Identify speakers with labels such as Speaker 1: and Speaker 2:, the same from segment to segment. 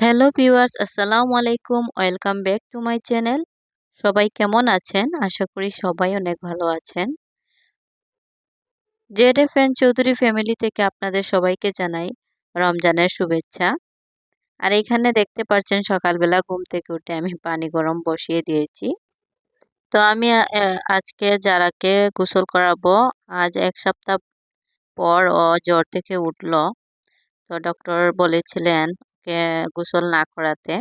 Speaker 1: Hello viewers, আসসালামু আলাইকুম। Welcome back to my channel. সবাই কেমন আছেন? আশা করি সবাই অনেক ভালো আছেন। Z F N Chowdhury family থেকে আপনাদের সবাইকে জানাই রমজানের শুভেচ্ছা। আর এখানে দেখতে পাচ্ছেন সকালবেলা ঘুম থেকে উঠে আমি পানি গরম বসিয়ে দিয়েছি। তো আমি আজকে যারাকে গোসল করাবো, আজ এক সপ্তাহ পর ও জ্বর থেকে উঠল। তো ডক্টর বলেছিলেন ওকে গোসল না করাতে।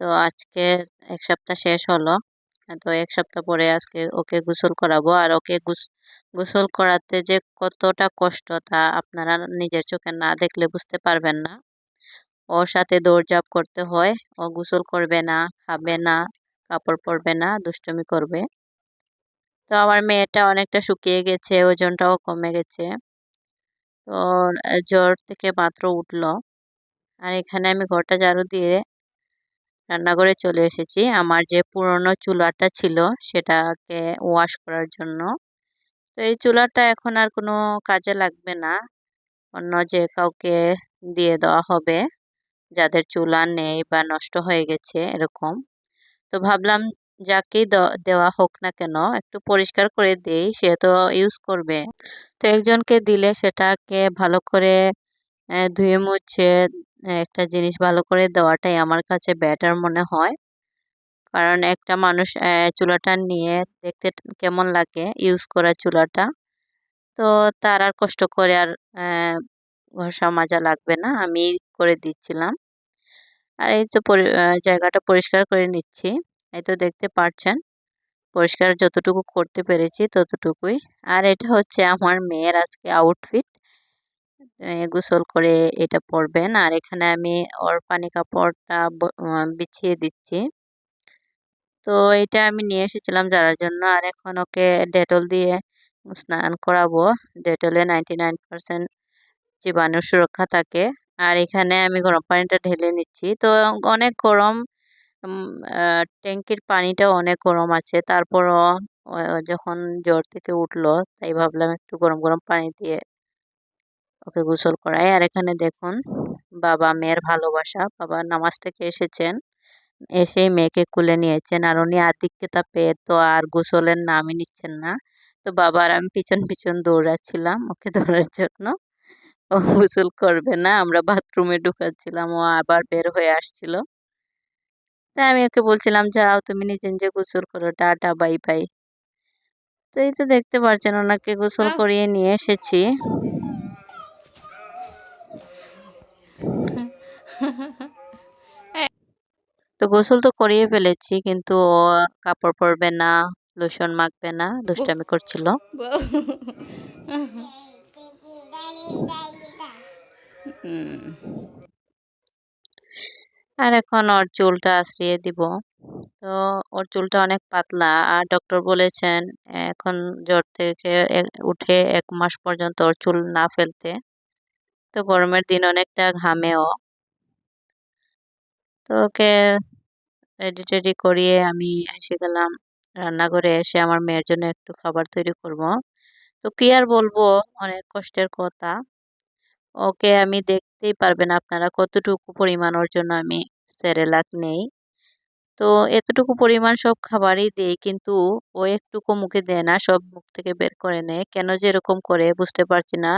Speaker 1: তো আজকে এক সপ্তাহ শেষ হলো। তো এক সপ্তাহ পরে আজকে ওকে গোসল করাবো। আর ওকে গোসল করাতে যে কতটা কষ্ট তা আপনারা নিজের চোখে না দেখলে বুঝতে পারবেন না। ওর সাথে দৌড়ঝাঁপ করতে হয়। ও গোসল করবে না, খাবে না, কাপড় পরবে না, দুষ্টমি করবে। তো আমার মেয়েটা অনেকটা শুকিয়ে গেছে, ওজনটাও কমে গেছে। তো জ্বর থেকে মাত্র উঠল। আর এখানে আমি ঘরটা ঝাড়ু দিয়ে রান্নাঘরে চলে এসেছি। আমার যে পুরনো চুলাটা ছিল সেটাকে ওয়াশ করার জন্য। তো এই চুলাটা এখন আর কোনো কাজে লাগবে না। অন্য যে কাউকে দিয়ে দেওয়া হবে, যাদের চুলা নেই বা নষ্ট হয়ে গেছে এরকম। তো ভাবলাম যাকেই দেওয়া হোক না কেন একটু পরিষ্কার করে দেই, সে তো ইউজ করবে। তো একজনকে দিলে সেটাকে ভালো করে ধুয়ে মুছে একটা জিনিস ভালো করে দেওয়াটাই আমার কাছে বেটার মনে হয়। কারণ একটা মানুষ চুলাটা নিয়ে দেখতে কেমন লাগে ইউজ করা চুলাটা, তো তার আর কষ্ট করে আর ঘষা মাজা লাগবে না, আমি করে দিচ্ছিলাম। আর এই তো জায়গাটা পরিষ্কার করে নিচ্ছি, এই তো দেখতে পাচ্ছেন পরিষ্কার যতটুকু করতে পেরেছি ততটুকুই। আর এটা হচ্ছে আমার মেয়ের আজকে আউটফিট গোসল করে এটা পরবেন। আর এখানে আমি ওর পানি কাপড়টা বিছিয়ে দিচ্ছি। তো এটা আমি নিয়ে এসেছিলাম যারার জন্য। আর এখন ওকে ডেটল দিয়ে স্নান করাবো। ডেটলে নাইনটি নাইন পারসেন্ট জীবাণু সুরক্ষা থাকে। আর এখানে আমি গরম পানিটা ঢেলে নিচ্ছি। তো অনেক গরম ট্যাঙ্কির পানিটাও অনেক গরম আছে। তারপরও যখন জ্বর থেকে উঠল, তাই ভাবলাম একটু গরম গরম পানি দিয়ে ওকে গোসল করাই। আর এখানে দেখুন বাবা মেয়ের ভালোবাসা। বাবা নামাজ থেকে এসেছেন এসে মেয়েকে কুলে নিয়েছেন। আর উনি আর্থিক পেয়ে তো আর গোসলের নামই নিচ্ছেন না। তো বাবার আমি পিছন পিছন দৌড়াচ্ছিলাম ওকে ধরার জন্য। ও গোসল করবে না আমরা বাথরুমে ঢুকাচ্ছিলাম ও আবার বের হয়ে আসছিল। তাই আমি ওকে বলছিলাম যাও তুমি নিজে নিজে গোসল করো টাটা বাই বাই। তো এই তো দেখতে পাচ্ছেন ওনাকে গোসল করিয়ে নিয়ে এসেছি। তো গোসল তো করিয়ে ফেলেছি কিন্তু ও কাপড় পরবে না লোশন মাখবে না দুষ্টামি করছিল। আর এখন ওর চুলটা আশ্রিয়ে দিব। তো ওর চুলটা অনেক পাতলা আর ডক্টর বলেছেন এখন জ্বর থেকে উঠে এক মাস পর্যন্ত ওর চুল না ফেলতে। তো গরমের দিন অনেকটা ঘামেও। তো ওকে রেডি টেডি করিয়ে আমি এসে গেলাম রান্নাঘরে এসে আমার মেয়ের জন্য একটু খাবার তৈরি করব। তো কি আর বলব? অনেক কষ্টের কথা। ওকে আমি দেখতেই পারবেন আপনারা কতটুকু পরিমাণ ওর জন্য আমি সেরেলাক নেই। তো এতটুকু পরিমাণ সব খাবারই দেই কিন্তু ও একটুকু মুখে দেয় না, সব মুখ থেকে বের করে নেয়। কেন যে এরকম করে বুঝতে পারছি না,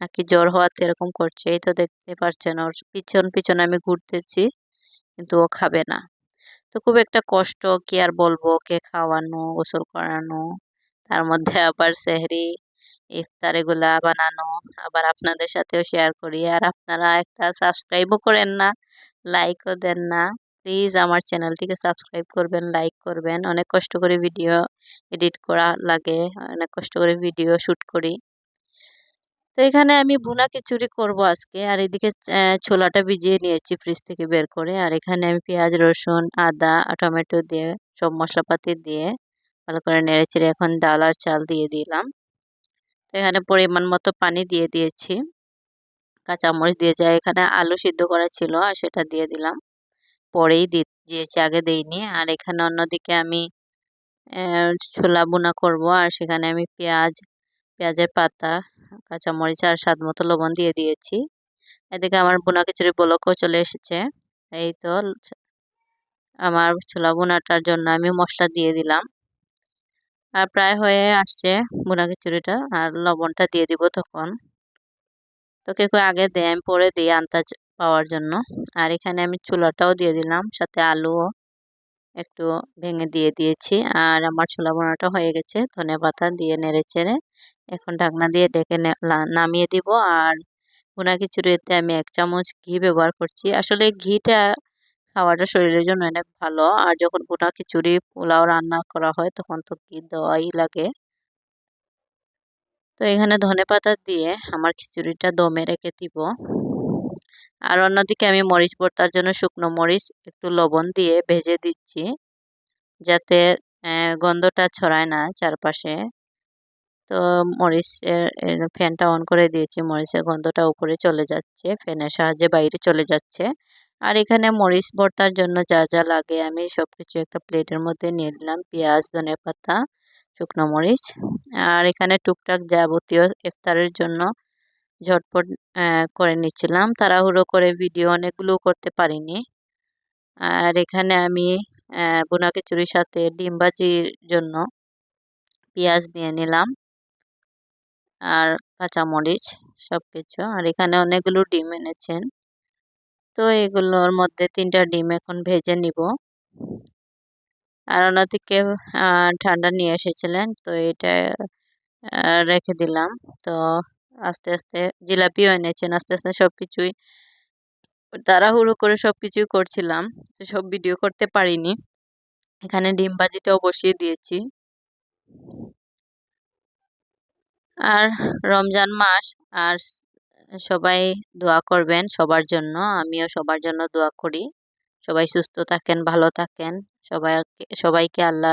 Speaker 1: নাকি জ্বর হওয়াতে এরকম করছে, এই তো দেখতে পারছেন ওর পিছন পিছন আমি ঘুরতেছি। কিন্তু ও খাবে না। তো খুব একটা কষ্ট কি আর বলব ওকে খাওয়ানো, গোসল করানো, তার মধ্যে আবার সেহরি, ইফতার এগুলা বানানো, আবার আপনাদের সাথেও শেয়ার করি। আর আপনারা একটা সাবস্ক্রাইবও করেন না লাইকও দেন না প্লিজ আমার চ্যানেলটিকে সাবস্ক্রাইব করবেন লাইক করবেন। অনেক কষ্ট করে ভিডিও এডিট করা লাগে, অনেক কষ্ট করে ভিডিও শ্যুট করি। তো এখানে আমি ভুনা খিচুড়ি করব আজকে। আর এদিকে ছোলাটা ভিজিয়ে নিয়েছি ফ্রিজ থেকে বের করে। আর এখানে আমি পেঁয়াজ, রসুন, আদা, টমেটো দিয়ে, সব মশলাপাতি দিয়ে ভালো করে নেড়ে চেড়ে এখন ডাল আর চাল দিয়ে দিলাম। তো এখানে পরিমাণ মতো পানি দিয়ে দিয়েছি। কাঁচামরিচ দিয়ে যায় এখানে আলু সিদ্ধ করা ছিল আর সেটা দিয়ে দিলাম। পরেই দিয়েছি, আগে দিইনি। আর এখানে অন্যদিকে আমি ছোলা বোনা করব। আর সেখানে আমি পেঁয়াজ, পেঁয়াজের পাতা কাঁচামরিচ আর স্বাদ মতো লবণ দিয়ে দিয়েছি। এদিকে আমার বোনা খিচুড়ি বলকও চলে এসেছে। এই তো আমার ছোলা বোনাটার জন্য আমি মশলা দিয়ে দিলাম। আর প্রায় হয়ে আসছে বোনা খিচুড়িটা আর লবণটা দিয়ে দিব তখন। তো কেউ আগে দেয় আমি পরে দিই আন্দাজ পাওয়ার জন্য। আর এখানে আমি চুলাটাও দিয়ে দিলাম, সাথে আলুও একটু ভেঙে দিয়ে দিয়েছি। আর আমার ছোলা বোনাটা হয়ে গেছে, ধনে পাতা দিয়ে নেড়ে চেড়ে এখন ঢাকনা দিয়ে ডেকে নামিয়ে দিব। আর ভুনা খিচুড়িতে আমি এক চামচ ঘি ব্যবহার করছি। আসলে ঘিটা খাওয়াটা শরীরের জন্য অনেক ভালো। আর যখন ভুনা খিচুড়ি, পোলাও রান্না করা হয়, তখন তো ঘি দেওয়াই লাগে। তো এখানে ধনে পাতা দিয়ে আমার খিচুড়িটা দমে রেখে দিব। আর অন্যদিকে আমি মরিচ ভর্তার জন্য শুকনো মরিচ, একটু লবণ দিয়ে ভেজে দিচ্ছি। যাতে গন্ধটা ছড়ায় না চারপাশে। তো মরিচের ফ্যানটা অন করে দিয়েছি। মরিচের গন্ধটা উপরে চলে যাচ্ছে, ফ্যানের সাহায্যে বাইরে চলে যাচ্ছে। আর এখানে মরিচ ভর্তার জন্য যা যা লাগে আমি সব কিছু একটা প্লেটের মধ্যে নিয়ে নিলাম। পেঁয়াজ, ধনে পাতা, শুকনো মরিচ। আর এখানে টুকটাক যাবতীয় ইফতারের জন্য ঝটপট করে নিচ্ছিলাম। তাড়াহুড়ো করে ভিডিও অনেকগুলো করতে পারিনি। আর এখানে আমি বোনা খিচুড়ির সাথে ডিম জন্য পেঁয়াজ দিয়ে নিলাম। আর কাঁচামরিচ সব কিছু আর এখানে অনেকগুলো ডিম এনেছেন। তো এগুলোর মধ্যে তিনটা ডিম এখন ভেজে নিব। আর অন্যদিকে ঠান্ডা নিয়ে এসেছিলেন, তো এটা রেখে দিলাম। তো আস্তে আস্তে জিলাপিও এনেছেন, আস্তে আস্তে সব কিছুই তাড়াহুড়ো করে সব কিছুই করছিলাম। তো সব ভিডিও করতে পারিনি। এখানে ডিম ভাজিটাও বসিয়ে দিয়েছি। আর রমজান মাস, আর সবাই দোয়া করবেন সবার জন্য। আমিও সবার জন্য দোয়া করি। সবাই সুস্থ থাকেন, ভালো থাকেন। সবাই সবাইকে আল্লাহ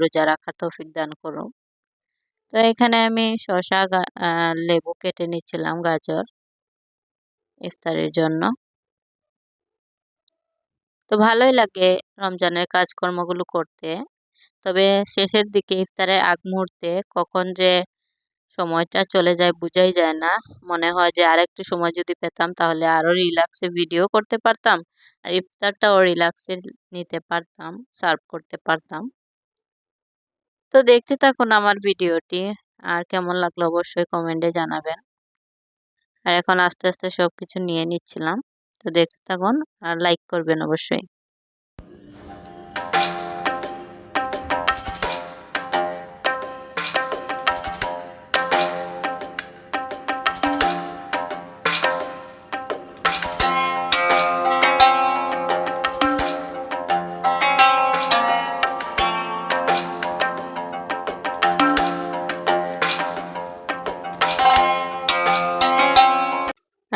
Speaker 1: রোজা রাখার তৌফিক দান করুন তো এখানে আমি শশা লেবু কেটে নিচ্ছিলাম গাজর ইফতারের জন্য। তো ভালোই লাগে রমজানের কাজকর্মগুলো করতে। তবে শেষের দিকে ইফতারের আগ মুহূর্তে কখন যে সময়টা চলে যায় বুঝাই যায় না। মনে হয় যে আরেকটু সময় যদি পেতাম তাহলে আরও রিল্যাক্সে ভিডিও করতে পারতাম আর ইফতারটাও রিল্যাক্সে নিতে পারতাম সার্ভ করতে পারতাম। তো দেখতে থাকুন আমার ভিডিওটি আর কেমন লাগল অবশ্যই কমেন্টে জানাবেন। আর এখন আস্তে আস্তে সব কিছু নিয়ে নিচ্ছিলাম। তো দেখতে থাকুন আর লাইক করবেন অবশ্যই।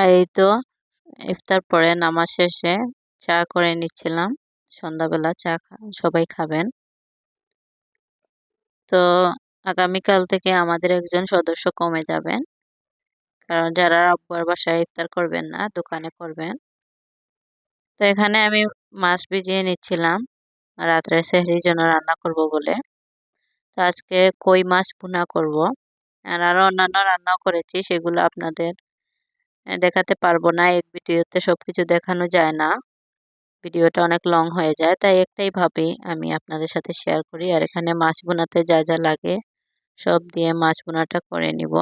Speaker 1: এই তো ইফতার পরে নামাজ শেষে চা করে নিচ্ছিলাম। সন্ধ্যাবেলা চা সবাই খাবেন। তো আগামীকাল থেকে আমাদের একজন সদস্য কমে যাবেন। কারণ যারা আব্বুর বাসায় ইফতার করবেন না, দোকানে করবেন। তো এখানে আমি মাছ ভিজিয়ে নিচ্ছিলাম। রাত্রে সেহরির জন্য রান্না করব বলে। তো আজকে কই মাছ ভুনা করব? আর আরও অন্যান্য রান্নাও করেছি, সেগুলো আপনাদের দেখাতে পারব না। এক ভিডিওতে সব কিছু দেখানো যায় না। ভিডিওটা অনেক লং হয়ে যায়, তাই একটাই ভাবি, আমি আপনাদের সাথে শেয়ার করি। আর এখানে মাছ বোনাতে যা যা লাগে, সব দিয়ে মাছ বোনাটা করে নিব।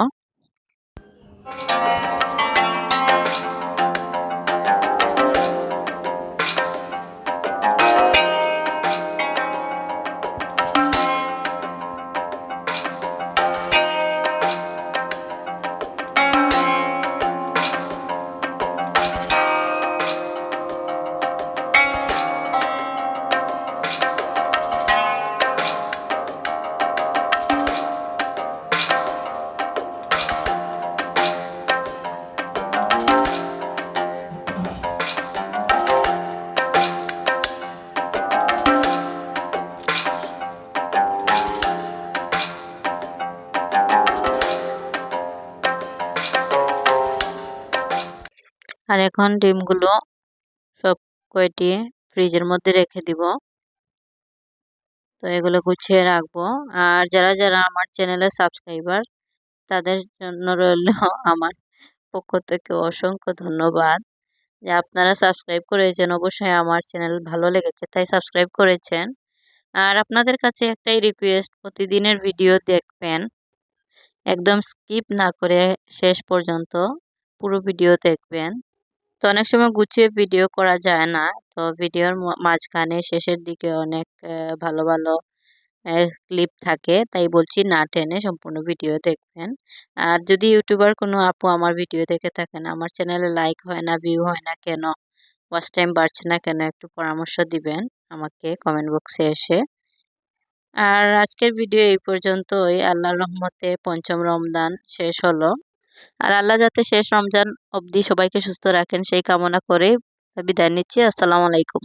Speaker 1: আর এখন ডিমগুলো সব কয়টি ফ্রিজের মধ্যে রেখে দিব। তো এগুলো গুছিয়ে রাখব। আর যারা যারা আমার চ্যানেলের সাবস্ক্রাইবার তাদের জন্য রইল আমার পক্ষ থেকে অসংখ্য ধন্যবাদ। যে আপনারা সাবস্ক্রাইব করেছেন অবশ্যই আমার চ্যানেল ভালো লেগেছে তাই সাবস্ক্রাইব করেছেন। আর আপনাদের কাছে একটাই রিকোয়েস্ট প্রতিদিনের ভিডিও দেখবেন। একদম স্কিপ না করে শেষ পর্যন্ত পুরো ভিডিও দেখবেন। তো অনেক সময় গুছিয়ে ভিডিও করা যায় না। তো ভিডিওর মাঝখানে শেষের দিকে অনেক ভালো ভালো ক্লিপ থাকে। তাই বলছি না টেনে সম্পূর্ণ ভিডিও দেখবেন। আর যদি ইউটিউবার কোনো আপু আমার ভিডিও দেখে থাকেন, আমার চ্যানেলে লাইক হয় না ভিউ হয় না কেন ওয়াচ টাইম বাড়ছে না কেন, একটু পরামর্শ দিবেন আমাকে কমেন্ট বক্সে এসে। আর আজকের ভিডিও এই পর্যন্তই। আল্লাহর রহমতে পঞ্চম রমদান শেষ হলো। আর আল্লাহ যাতে শেষ রমজান অবধি সবাইকে সুস্থ রাখেন, সেই কামনা করে বিদায় নিচ্ছি। আসসালামু আলাইকুম।